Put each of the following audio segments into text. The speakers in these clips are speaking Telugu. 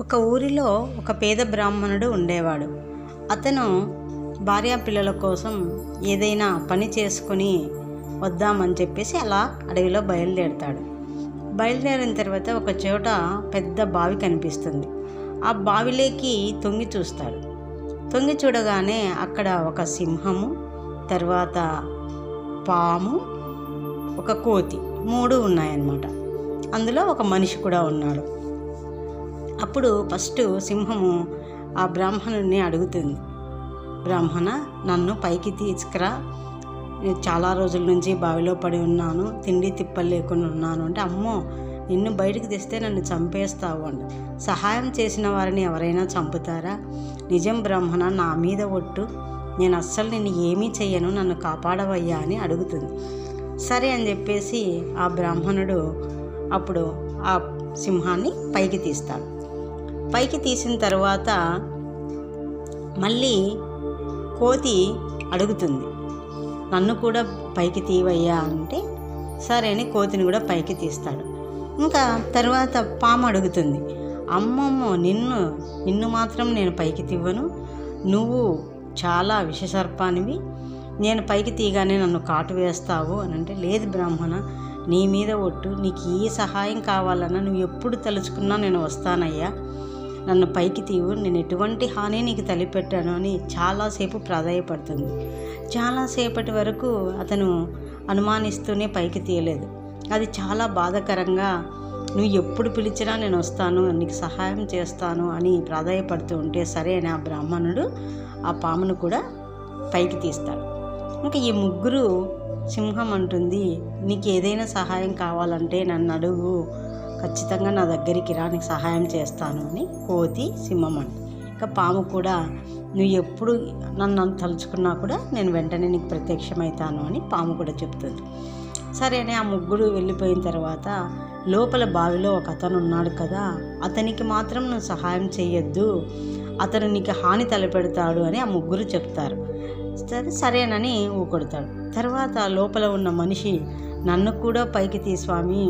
ఒక ఊరిలో ఒక పేద బ్రాహ్మణుడు ఉండేవాడు. అతను భార్యా పిల్లల కోసం ఏదైనా పని చేసుకొని వద్దామని చెప్పేసి అలా అడవిలో బయలుదేరుతాడు. బయలుదేరిన తర్వాత ఒక చోట పెద్ద బావి కనిపిస్తుంది. ఆ బావిలోకి తొంగి చూస్తాడు. తొంగి చూడగానే అక్కడ ఒక సింహము తర్వాత పాము ఒక కోతి మూడు ఉన్నాయన్నమాట. అందులో ఒక మనిషి కూడా ఉన్నాడు. అప్పుడు ఫస్ట్ సింహము ఆ బ్రాహ్మణుడిని అడుగుతుంది. బ్రాహ్మణ నన్ను పైకి తీసుకురా. నేను చాలా రోజుల నుంచి బావిలో పడి ఉన్నాను. తిండి తిప్పలు లేకుండా ఉన్నాను. అంటే అమ్మో నిన్ను బయటకు తెస్తే నన్ను చంపేస్తావు అండి సహాయం చేసిన వారిని ఎవరైనా చంపుతారా? నిజం బ్రాహ్మణ నా మీద ఒట్టు. నేను అస్సలు నిన్ను ఏమీ చెయ్యను. నన్ను కాపాడవయ్యా అని అడుగుతుంది. సరే అని చెప్పేసి ఆ బ్రాహ్మణుడు అప్పుడు ఆ సింహాన్ని పైకి తీస్తాడు. పైకి తీసిన తర్వాత మళ్ళీ కోతి అడుగుతుంది నన్ను కూడా పైకి తీవయ్యా అంటే సరే అని కోతిని కూడా పైకి తీస్తాడు. ఇంకా తర్వాత పాము అడుగుతుంది అమ్మమ్మ నిన్ను నిన్ను మాత్రం నేను పైకి తీవ్వను. నువ్వు చాలా విషసర్పానివి. నేను పైకి తీయగానే నన్ను కాటు వేస్తావు అని అంటే లేదు బ్రాహ్మణ నీ మీద ఒట్టు. నీకు ఏ సహాయం కావాలన్నా నువ్వు ఎప్పుడు తలుచుకున్నా నేను వస్తానయ్యా. నన్ను పైకి తీవు నేను ఎటువంటి హాని నీకు తలిపెట్టాను అని చాలాసేపు ప్రాధాయపడుతుంది. చాలాసేపటి వరకు అతను అనుమానిస్తూనే పైకి తీయలేదు. అది చాలా బాధాకరంగా నువ్వు ఎప్పుడు పిలిచినా నేను వస్తాను నీకు సహాయం చేస్తాను అని ప్రాధాయపడుతూ ఉంటే సరే అని ఆ బ్రాహ్మణుడు ఆ పామును కూడా పైకి తీస్తాడు. ఇంకా ఈ ముగ్గురు సింహం అంటుంది నీకు ఏదైనా సహాయం కావాలంటే నన్ను అడుగు ఖచ్చితంగా నా దగ్గరికి రా నీకు సహాయం చేస్తాను అని కోతి సింహం అంట ఇంకా పాము కూడా నువ్వు ఎప్పుడు నన్ను తలుచుకున్నా కూడా నేను వెంటనే నీకు ప్రత్యక్షమవుతాను అని పాము కూడా చెప్తుంది. సరే అని ఆ ముగ్గురు వెళ్ళిపోయిన తర్వాత లోపల బావిలో ఒక అతను ఉన్నాడు కదా అతనికి మాత్రం నువ్వు సహాయం చేయొద్దు అతను నీకు హాని తలపెడతాడు అని ఆ ముగ్గురు చెప్తారు. సరే సరేనని ఊకొడతాడు. తర్వాత లోపల ఉన్న మనిషి నన్ను కూడా పైకి తీ స్వామి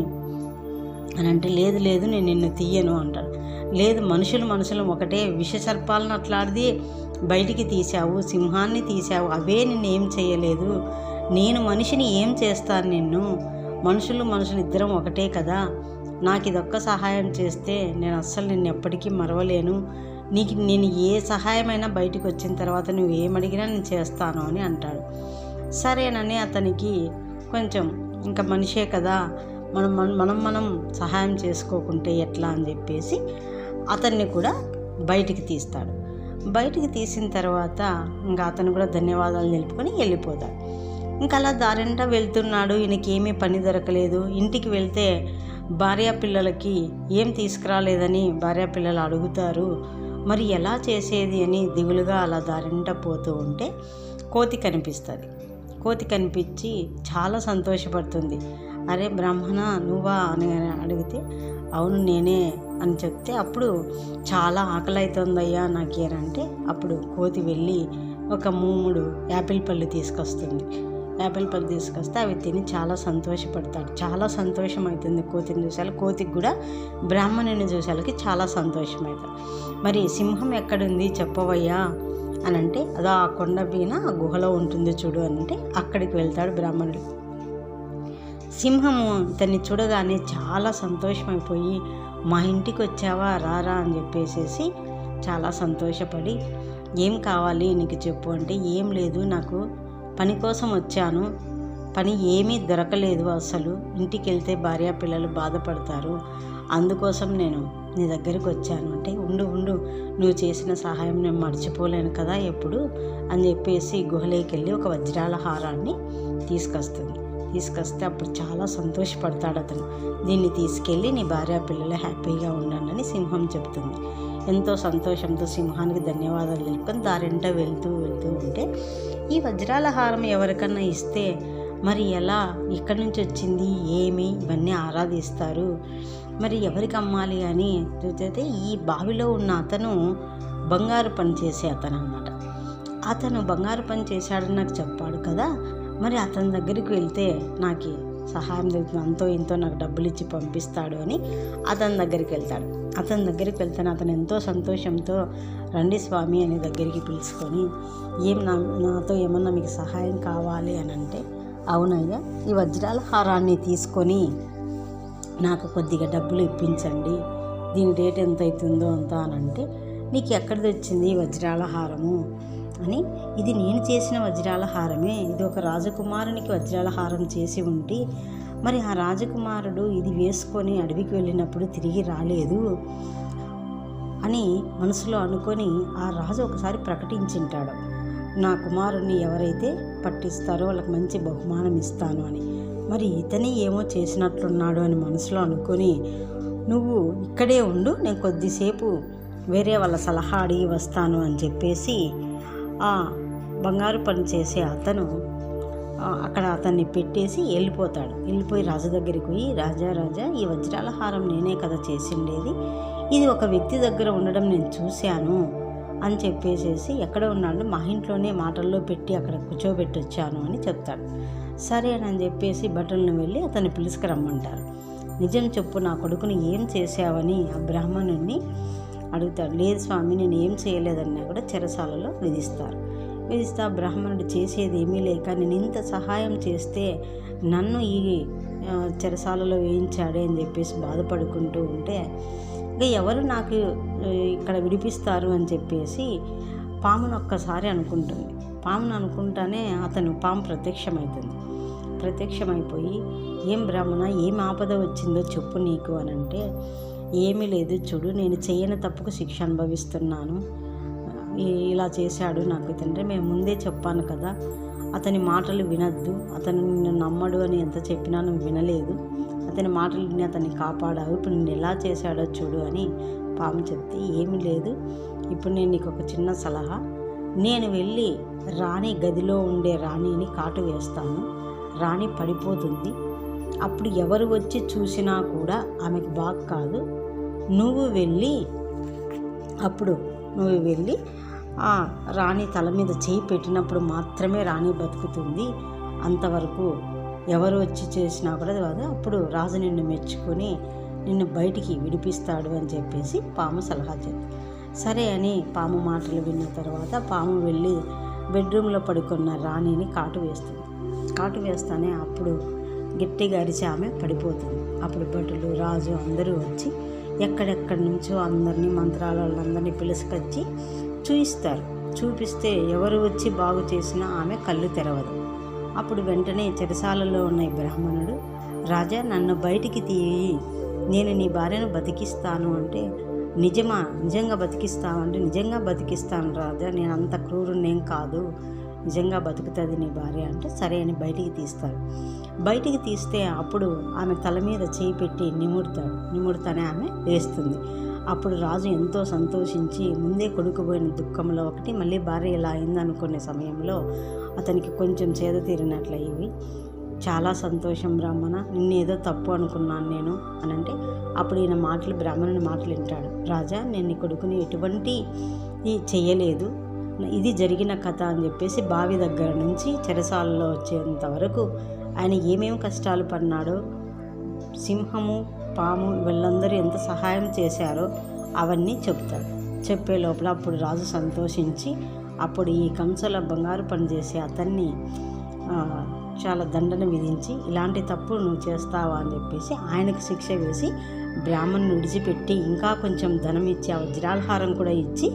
అని అంటే లేదు లేదు నేను నిన్ను తీయను అంటాడు. లేదు మనుషులు మనుషులు ఒకటే విషసర్పాలను అట్లాడిది బయటికి తీసావు సింహాన్ని తీసావు అవే నిన్ను ఏం చేయలేదు. నేను మనిషిని ఏం చేస్తాను నిన్ను? మనుషులు మనుషులు ఇద్దరం ఒకటే కదా. నాకు ఇదొక్క సహాయం చేస్తే నేను అస్సలు నిన్ను ఎప్పటికీ మరవలేను. నీకు నేను ఏ సహాయమైనా బయటికి వచ్చిన తర్వాత నువ్వు ఏమడిగినా నేను చేస్తాను అని అంటాడు. సరేనని అతనికి కొంచెం ఇంకా మనిషే కదా మనం మనం మనం మనం సహాయం చేసుకోకుంటే ఎట్లా అని చెప్పేసి అతన్ని కూడా బయటికి తీస్తాడు. బయటికి తీసిన తర్వాత ఇంకా అతను కూడా ధన్యవాదాలు నిలుపుకొని వెళ్ళిపోతాడు. ఇంకా అలా దారింట వెళ్తున్నాడు. ఈయనకి పని దొరకలేదు. ఇంటికి వెళ్తే భార్యా పిల్లలకి ఏం తీసుకురాలేదని భార్యా పిల్లలు అడుగుతారు. మరి ఎలా చేసేది అని దిగులుగా అలా దారింట పోతూ ఉంటే కోతి కనిపిస్తుంది. కోతి కనిపించి చాలా సంతోషపడుతుంది. అరే బ్రాహ్మణ నువ్వా అని అడిగితే అవును నేనే అని చెప్తే అప్పుడు చాలా ఆకలి అవుతుందయ్యా నాకేనంటే అప్పుడు కోతి వెళ్ళి ఒక మూముడు యాపిల్ పళ్ళు తీసుకొస్తుంది. యాపిల్ పళ్ళు తీసుకొస్తే అవి తిని చాలా సంతోషపడతాడు. చాలా సంతోషం అవుతుంది కోతిని చూసాలి. కోతికి కూడా బ్రాహ్మణుని చూసాలకి చాలా సంతోషం అవుతుంది మరి సింహం ఎక్కడుంది చెప్పవయ్యా అని అంటే అదో ఆ కొండ పైన ఆ గుహలో ఉంటుంది చూడు అని అంటే అక్కడికి వెళ్తాడు బ్రాహ్మణుడు. సింహము ఇతన్ని చూడగానే చాలా సంతోషమైపోయి మా ఇంటికి వచ్చావా? రారా అని చెప్పేసేసి చాలా సంతోషపడి ఏం కావాలి నీకు చెప్పు అంటే ఏం లేదు నాకు పని కోసం వచ్చాను. పని ఏమీ దొరకలేదు అసలు. ఇంటికి వెళ్తే భార్య పిల్లలు బాధపడతారు. అందుకోసం నేను నీ దగ్గరికి వచ్చాను. అంటే ఉండు ఉండు. నువ్వు చేసిన సహాయం నేను మర్చిపోలేను కదా ఎప్పుడు? అని చెప్పేసి గుహలోకి వెళ్ళి ఒక వజ్రాల హారాన్ని తీసుకొస్తుంది. తీసుకొస్తే అప్పుడు చాలా సంతోషపడతాడు అతను. దీన్ని తీసుకెళ్ళి నీ భార్య పిల్లలు హ్యాపీగా ఉండండి సింహం చెప్తుంది ఎంతో సంతోషంతో సింహానికి ధన్యవాదాలు తెలుపుకొని దారింట వెళ్తూ వెళ్తూ ఉంటే ఈ వజ్రాల హారం ఎవరికన్నా ఇస్తే మరి ఎలా? ఇక్కడి నుంచి వచ్చింది ఏమి? ఇవన్నీ ఆరాధిస్తారు. మరి ఎవరికి అమ్మాలి అని చూస్తే ఈ బావిలో ఉన్న అతను బంగారు పని చేసే అతను అన్నమాట అతను బంగారు పని చేశాడని నాకు చెప్పాడు కదా మరి అతని దగ్గరికి వెళ్తే నాకు సహాయం దొరుకుతుంది అంతో ఇంతో నాకు డబ్బులు ఇచ్చి పంపిస్తాడు అని అతని దగ్గరికి వెళ్తాడు. అతని దగ్గరికి వెళ్తాను అతను ఎంతో సంతోషంతో రండి స్వామి అని దగ్గరికి పిలుచుకొని ఏం నా నాతో ఏమన్నా మీకు సహాయం కావాలి అని అంటే అవునయ్యా ఈ వజ్రాల హారాన్ని తీసుకొని నాకు కొద్దిగా డబ్బులు ఇప్పించండి. దీని రేట్ ఎంత అవుతుందో అంత అని అంటే నీకు ఎక్కడ తెచ్చింది ఈ వజ్రాల హారము? అని. ఇది నేను చేసిన వజ్రాల హారమే. ఇది ఒక రాజకుమారునికి వజ్రాల హారం చేసి ఉంటే మరి ఆ రాజకుమారుడు ఇది వేసుకొని అడవికి వెళ్ళినప్పుడు తిరిగి రాలేదు అని మనసులో అనుకొని ఆ రాజు ఒకసారి ప్రకటించింటాడు. నా కుమారుణ్ణి ఎవరైతే పట్టిస్తారో వాళ్ళకి మంచి బహుమానం ఇస్తాను అని. మరి ఇతని ఏమో చేసినట్లున్నాడు అని మనసులో అనుకొని నువ్వు ఇక్కడే ఉండు నేను కొద్దిసేపు వేరే వాళ్ళ సలహా అడిగి వస్తాను అని చెప్పేసి బంగారు పని చేసే అతను అక్కడ అతన్ని పెట్టేసి వెళ్ళిపోతాడు. వెళ్ళిపోయి రాజు దగ్గరికి పోయి రాజా రాజా ఈ వజ్రాల హారం నేనే కదా చేసిండేది. ఇది ఒక వ్యక్తి దగ్గర ఉండడం నేను చూశాను అని చెప్పేసేసి ఎక్కడ ఉన్నాడు. మా ఇంట్లోనే మాటల్లో పెట్టి అక్కడ కూర్చోబెట్టి వచ్చాను అని చెప్తాడు. సరే అని చెప్పేసి బట్టలను వెళ్ళి అతన్ని పిలుచుకురమ్మంటారు నిజం చెప్పు నా కొడుకుని ఏం చేశావని ఆ బ్రాహ్మణుణ్ణి అడుగుతాడు. లేదు స్వామి నేను ఏం చేయలేదన్నా కూడా చెరసాలలో విధిస్తారు. విధిస్తా బ్రాహ్మణుడు చేసేది ఏమీ లేక నేను ఇంత సహాయం చేస్తే నన్ను ఈ చెరసాలలో వేయించాడే అని చెప్పేసి బాధపడుకుంటూ ఉంటే ఇంకా ఎవరు నాకు ఇక్కడ విడిపిస్తారు? అని చెప్పేసి పామును ఒక్కసారి అనుకుంటుంది. పామును అనుకుంటానే అతను పాము ప్రత్యక్షమవుతుంది ప్రత్యక్షమైపోయి ఏం బ్రాహ్మణ ఏం ఆపద వచ్చిందో చెప్పు నీకు అని అంటే ఏమీ లేదు. చూడు నేను చేయని తప్పుకు శిక్ష అనుభవిస్తున్నాను. ఇలా చేశాడు నాకు తండ్రి. మేము ముందే చెప్పాను కదా అతని మాటలు వినద్దు. అతను నిన్ను నమ్మడు అని ఎంత చెప్పినా నువ్వు వినలేదు. అతని మాటలు విని అతన్ని కాపాడావు. ఇప్పుడు నేను ఎలా చేశాడో చూడు అని పాము చెప్తే ఏమీ లేదు. ఇప్పుడు నేను నీకు ఒక చిన్న సలహా. నేను వెళ్ళి రాణి గదిలో ఉండే రాణిని కాటు వేస్తాను. రాణి పడిపోతుంది. అప్పుడు ఎవరు వచ్చి చూసినా కూడా ఆమెకు బాగా కాదు. నువ్వు వెళ్ళి అప్పుడు నువ్వు వెళ్ళి ఆ రాణి తల మీద చేయి పెట్టినప్పుడు మాత్రమే రాణి బతుకుతుంది. అంతవరకు ఎవరు వచ్చి చేసినా కూడా కాదు అప్పుడు రాజు నిన్ను మెచ్చుకొని నిన్ను బయటికి విడిపిస్తాడు అని చెప్పేసి పాము సలహా చెప్పింది సరే అని పాము మాటలు విన్న తర్వాత పాము వెళ్ళి బెడ్రూమ్లో పడుకున్న రాణిని కాటు వేస్తుంది. కాటు వేస్తానే అప్పుడు గట్టిగా అరిచి ఆమె పడిపోతుంది. అప్పుడు భటులు రాజు అందరూ వచ్చి ఎక్కడెక్కడి నుంచో అందరినీ మంత్రాల వాళ్ళందరినీ పిలుసుకొచ్చి చూయిస్తారు. చూపిస్తే ఎవరు వచ్చి బాగు చేసినా ఆమె కళ్ళు తెరవదు. అప్పుడు వెంటనే చెరసాలలో ఉన్న ఈ బ్రాహ్మణుడు రాజా నన్ను బయటికి తీయి. నేను నీ భార్యను బతికిస్తాను అంటే నిజమా? నిజంగా బతికిస్తావంటే నిజంగా బతికిస్తాను రాజా. నేను అంత క్రూరుణ్ణేం కాదు. నిజంగా బతుకుతుంది నీ భార్య అంటే సరే అని బయటికి తీస్తారు. బయటికి తీస్తే అప్పుడు ఆమె తల మీద చేయి పెట్టి నిముడతాడు నిముడతానే ఆమె వేస్తుంది అప్పుడు రాజు ఎంతో సంతోషించి ముందే కొడుకుపోయిన దుఃఖంలో ఒకటి మళ్ళీ భార్య ఇలా అయిందనుకునే సమయంలో అతనికి కొంచెం చేద తీరినట్లయ్యేవి చాలా సంతోషం బ్రాహ్మణ నిన్నేదో తప్పు అనుకున్నాను నేను అని అంటే అప్పుడు ఈయన మాటలు బ్రాహ్మణుని మాటలు వింటాడు. రాజా నేను నీ కొడుకుని ఎటువంటి చేయలేదు ఇది జరిగిన కథ అని చెప్పేసి బావి దగ్గర నుంచి చెరసాలలో వచ్చేంత వరకు ఆయన ఏమేమి కష్టాలు పడినాడో సింహము పాము వీళ్ళందరూ ఎంత సహాయం చేశారో అవన్నీ చెప్తాడు. చెప్పే లోపల అప్పుడు రాజు సంతోషించి అప్పుడు ఈ కంసల బంగారు పని చేసే అతన్ని చాలా దండన విధించి ఇలాంటి తప్పు నువ్వు చేస్తావా? అని చెప్పేసి ఆయనకు శిక్ష వేసి బ్రాహ్మణుని విడిచిపెట్టి ఇంకా కొంచెం ధనం ఇచ్చి ఆ వజ్రాలహారం కూడా ఇచ్చి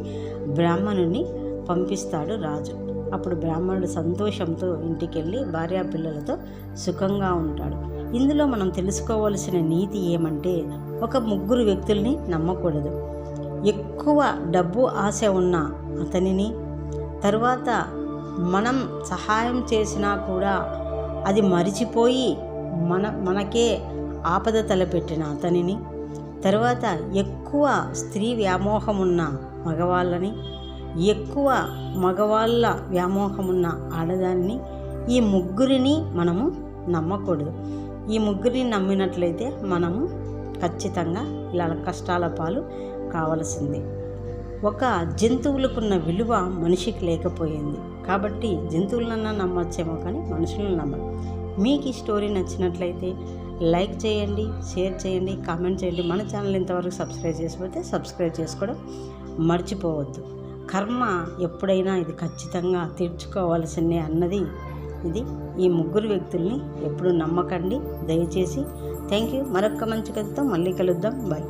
బ్రాహ్మణుని పంపిస్తాడు రాజు. అప్పుడు బ్రాహ్మణుడు సంతోషంతో ఇంటికి వెళ్ళి భార్యా పిల్లలతో సుఖంగా ఉంటాడు. ఇందులో మనం తెలుసుకోవలసిన నీతి ఏమంటే ఒక ముగ్గురు వ్యక్తుల్ని నమ్మకూడదు. ఎక్కువ డబ్బు ఆశ ఉన్న అతనిని తర్వాత మనం సహాయం చేసినా కూడా అది మరిచిపోయి మన మనకే ఆపద తలపెట్టిన అతనిని తర్వాత ఎక్కువ స్త్రీ వ్యామోహం ఉన్న మగవాళ్ళని ఎక్కువ మగవాళ్ళ వ్యామోహం ఉన్న ఆడదాన్ని ఈ ముగ్గురిని మనము నమ్మకూడదు. ఈ ముగ్గురిని నమ్మినట్లయితే మనము ఖచ్చితంగా ఇలా కష్టాల పాలు కావలసిందే. ఒక జంతువులకున్న విలువ మనిషికి లేకపోయింది. కాబట్టి జంతువులన్నా నమ్మొచ్చేమో కానీ మనుషులను నమ్మరు. మీకు ఈ స్టోరీ నచ్చినట్లయితే లైక్ చేయండి షేర్ చేయండి కామెంట్ చేయండి. మన ఛానల్ ఇంతవరకు సబ్స్క్రైబ్ చేసిపోతే సబ్స్క్రైబ్ చేసుకోవడం మర్చిపోవద్దు. కర్మ ఎప్పుడైనా ఇది ఖచ్చితంగా తీర్చుకోవాల్సిందే అన్నది ఇది ఈ ముగ్గురు వ్యక్తుల్ని ఎప్పుడు నమ్మకండి. దయచేసి థ్యాంక్ యూ మరొక మంచి కథతో మళ్ళీ కలుద్దాం. బాయ్.